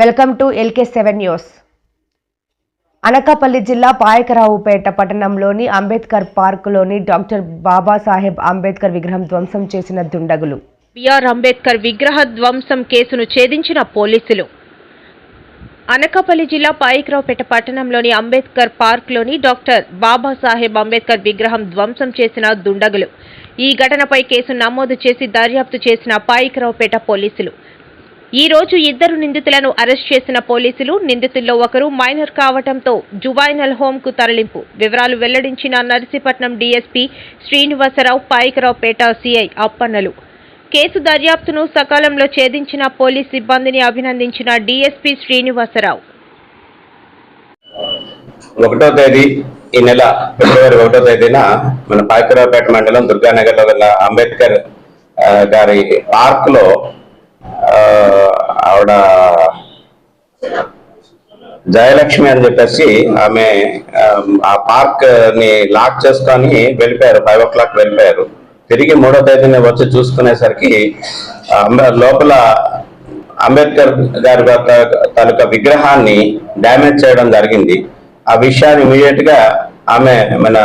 Welcome to LK seven news. Anakapalli జిల్లా పాయకరావుపేట పట్టణంలోని అంబేద్కర్ పార్కులోని డాక్టర్ బాబాసాహెబ్ అంబేద్కర్ విగ్రహం ధ్వంసం చేసిన దుండగులు. బిఆర్ అంబేద్కర్ విగ్రహ ధ్వంసం కేసును ఛేదించిన పోలీసులు. అనకాపల్లి జిల్లా పాయకరావుపేట పట్టణంలోని అంబేద్కర్ పార్క్లోని డాక్టర్ బాబాసాహెబ్ అంబేద్కర్ విగ్రహం ధ్వంసం చేసిన దుండగులు. ఈ ఘటనపై కేసు నమోదు చేసి దర్యాప్తు చేసిన పాయకరావుపేట పోలీసులు. ఈ రోజు ఇద్దరు నిందితులను అరెస్ట్ చేసిన పోలీసులు నిందితుల్లో ఒకరు మైనర్ కావటంతో జువైనల్ హోమ్కు తరలింపు. వివరాలు వెల్లడించిన నర్సీపట్నం డీఎస్పీ శ్రీనివాసరావు పాయికరావుపేట సిఐ అప్పన్నలు. కేసు దర్యాప్తును సకాలంలో ఛేదించిన పోలీస్ సిబ్బందిని అభినందించిన డీఎస్పీ శ్రీనివాసరావు. ఒకటో తేదీ ఈ నెల ఫిబ్రవరి ఒకటో తేదీన మన పాయకరావుపేట మండలం దుర్గానగర్లో గల అంబేద్కర్ గారి పార్క్లో ఆవిడ జయలక్ష్మి అని చెప్పేసి ఆమె ఆ, పార్క్ని లాక్ చేసుకొని వెళ్ళిపోయారు. ఫైవ్ ఓ క్లాక్ వెళ్ళిపోయారు. తిరిగి మూడో తేదీన వచ్చి చూసుకునేసరికి లోపల అంబేద్కర్ గారి తాలూకా విగ్రహాన్ని డ్యామేజ్ చేయడం జరిగింది. ఆ విషయాన్ని ఇమీడియట్గా ఆమె మన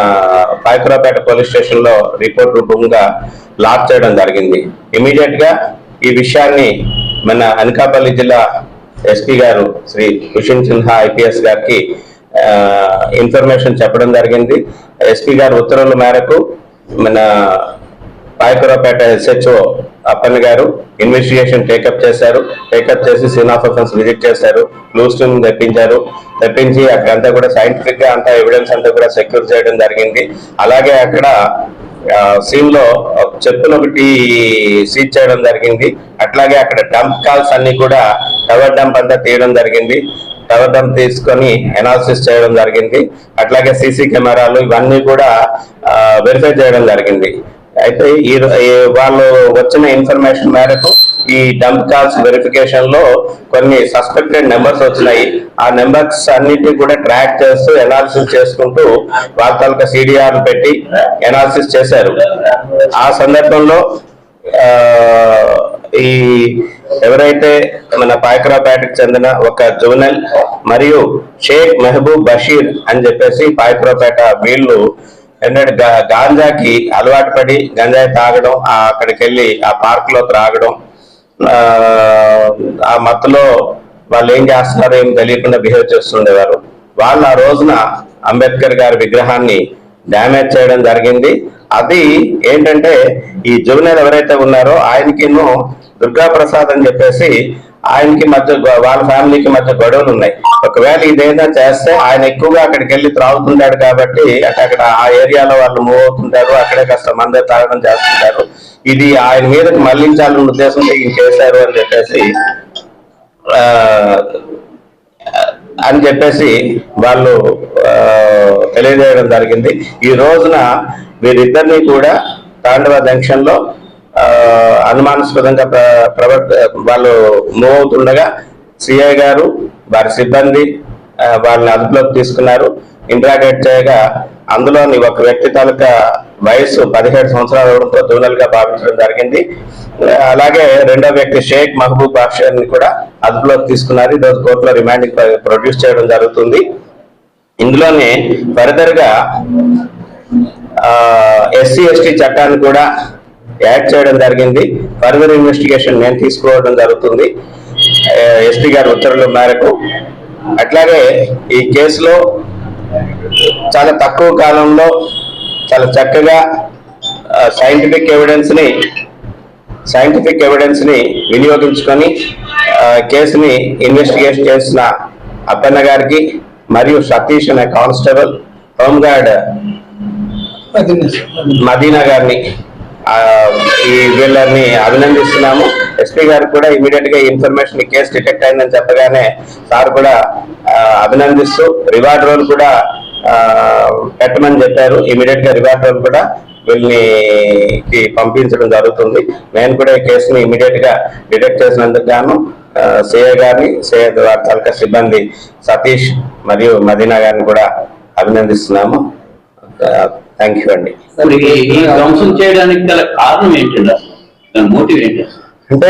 పాయకురాపేట పోలీస్ స్టేషన్లో రిపోర్ట్ రూపంగా లాక్ చేయడం జరిగింది. ఇమీడియట్గా ఈ విషయాన్ని మన అనకాపల్లి జిల్లా ఎస్పీ గారు శ్రీ కుషన్ సిన్హా ఐపీఎస్ గారికి ఇన్ఫర్మేషన్ చెప్పడం జరిగింది. ఎస్పీ గారు ఉత్తర్వుల మేరకు మన పాయకురాపేట ఎస్హెచ్ఓ అప్పన్న గారు ఇన్వెస్టిగేషన్ టేకప్ చేశారు. టేకప్ చేసి సీన్ ఆఫ్ అఫెన్స్ విజిట్ చేశారు. క్లూస్ టీమ్ తెప్పించారు. తెప్పించి అక్కడంతా కూడా సైంటిఫిక్గా అంతా ఎవిడెన్స్ అంతా కూడా సెక్యూర్ చేయడం జరిగింది. అలాగే అక్కడ సీన్లో చెప్పులు ఒకటి సీజ్ చేయడం జరిగింది. అట్లాగే అక్కడ డంప్ కాల్స్ అన్ని కూడా టవర్ డంప్ అంతా తీయడం జరిగింది. టవర్ డంప్ తీసుకొని అనాలిసిస్ చేయడం జరిగింది. అట్లాగే సీసీ కెమెరాలు ఇవన్నీ కూడా వెరిఫై చేయడం జరిగింది. అయితే ఈ ఈ వాళ్ళు వచ్చిన ఇన్ఫర్మేషన్ మేరకు ఈ డంప్ కాల్స్ వెరిఫికేషన్లో కొన్ని సస్పెక్టెడ్ నెంబర్స్ వచ్చినాయి. ఆ నెంబర్స్ అన్నిటి కూడా ట్రాక్ చేస్తూ ఎనాలిసిస్ చేసుకుంటూ వాళ్ళ తాలూకా సిడిఆర్ పెట్టి ఎనాలిసిస్ చేశారు. ఆ సందర్భంలో ఈ ఎవరైతే మన పాయకరాపేటకు చెందిన ఒక జువనల్ మరియు షేక్ మెహబూబ్ బషీర్ అని చెప్పేసి పాయకరాపేట వీళ్ళు ఏంటంటే గాంజాకి అలవాటు పడి గంజాయి తాగడం అక్కడికి వెళ్ళి ఆ పార్క్లో త్రాగడం ఆ, ఆ మత్తులో వాళ్ళు ఏం చేస్తున్నారో ఏం తెలియకుండా బిహేవ్ చేస్తుండేవారు. వాళ్ళు ఆ రోజున అంబేద్కర్ గారి విగ్రహాన్ని డ్యామేజ్ చేయడం జరిగింది. అది ఏంటంటే ఈ జువెనల్ ఎవరైతే ఉన్నారో ఆయనకిను దుర్గా ప్రసాద్ అని చెప్పేసి ఆయనకి మధ్య వాళ్ళ ఫ్యామిలీకి మధ్య గొడవలు ఉన్నాయి. ఒకవేళ ఇదేదో చేస్తే ఆయన ఎక్కువగా అక్కడికి వెళ్ళి త్రాగుతుంటాడు కాబట్టి అక్కడ అక్కడ ఆ ఏరియాలో వాళ్ళు మూవ్ అవుతుంటారు. అక్కడే కాస్త మందే తాగడం చేస్తుంటారు. ఇది ఆయన మీదకి మళ్ళించాలన్న ఉద్దేశంతో ఈయన చేశారు అని చెప్పేసి ఆ, అని చెప్పేసి వాళ్ళు ఆ, తెలియజేయడం జరిగింది. ఈ రోజున వీరిద్దరిని కూడా తాండవ జంక్షన్లో అనుమానాస్పదంగా ప్ర- ప్రవర్త వాళ్ళు మూవ్ అవుతుండగా సిఐ గారు వారి సిబ్బంది వాళ్ళని అదుపులోకి తీసుకున్నారు. ఇంట్రాగేట్ చేయగా అందులోని ఒక వ్యక్తి తాలూకా వయసు పదిహేడు సంవత్సరాలు అవడంతో దూనల్గా భావించడం జరిగింది. అలాగే రెండో వ్యక్తి షేక్ మహబూబ్ బాషర్ని కూడా అదుపులోకి తీసుకున్నారు. ఈరోజు కోర్టులో రిమాండ్ ప్రొడ్యూస్ చేయడం జరుగుతుంది. ఇందులోనే ఫర్దర్గా ఎస్సీ ఎస్టీ చట్టాన్ని కూడా యాడ్ చేయడం జరిగింది. ఫర్దర్ ఇన్వెస్టిగేషన్ నేను తీసుకోవడం జరుగుతుంది. ఎస్పీ గారి ఉత్తర్వుల మేరకు. అట్లాగే ఈ కేసులో చాలా తక్కువ కాలంలో చాలా చక్కగా సైంటిఫిక్ ఎవిడెన్స్ని సైంటిఫిక్ ఎవిడెన్స్ని వినియోగించుకొని కేసుని ఇన్వెస్టిగేషన్ చేసిన అప్పన్న గారికి మరియు సతీష్ అనే కానిస్టేబుల్ హోంగార్డ్ మదీనా గారిని ఈ వీళ్ళని అభినందిస్తున్నాము. ఎస్పీ గారికి కూడా ఇమీడియట్గా ఇన్ఫర్మేషన్ కేసు డిటెక్ట్ అయిందని చెప్పగానే సార్ కూడా అభినందిస్తూ రివార్డ్ రోల్ కూడా పెట్టమని చెప్పారు. ఇమీడియట్గా రివార్డ్ రోల్ కూడా వీళ్ళనికి పంపించడం జరుగుతుంది. నేను కూడా ఈ కేసుని ఇమీడియట్గా డిటెక్ట్ చేసినందుకు గాను సిఏ గారిని సిఏ తాలూకా సిబ్బంది సతీష్ మరియు మదీనా గారిని కూడా అభినందిస్తున్నాము. థ్యాంక్ యూ అండి. ధ్వంసం చేయడానికి గల కారణం ఏంటండి అసలు మోటివ్ ఏంటి అంటే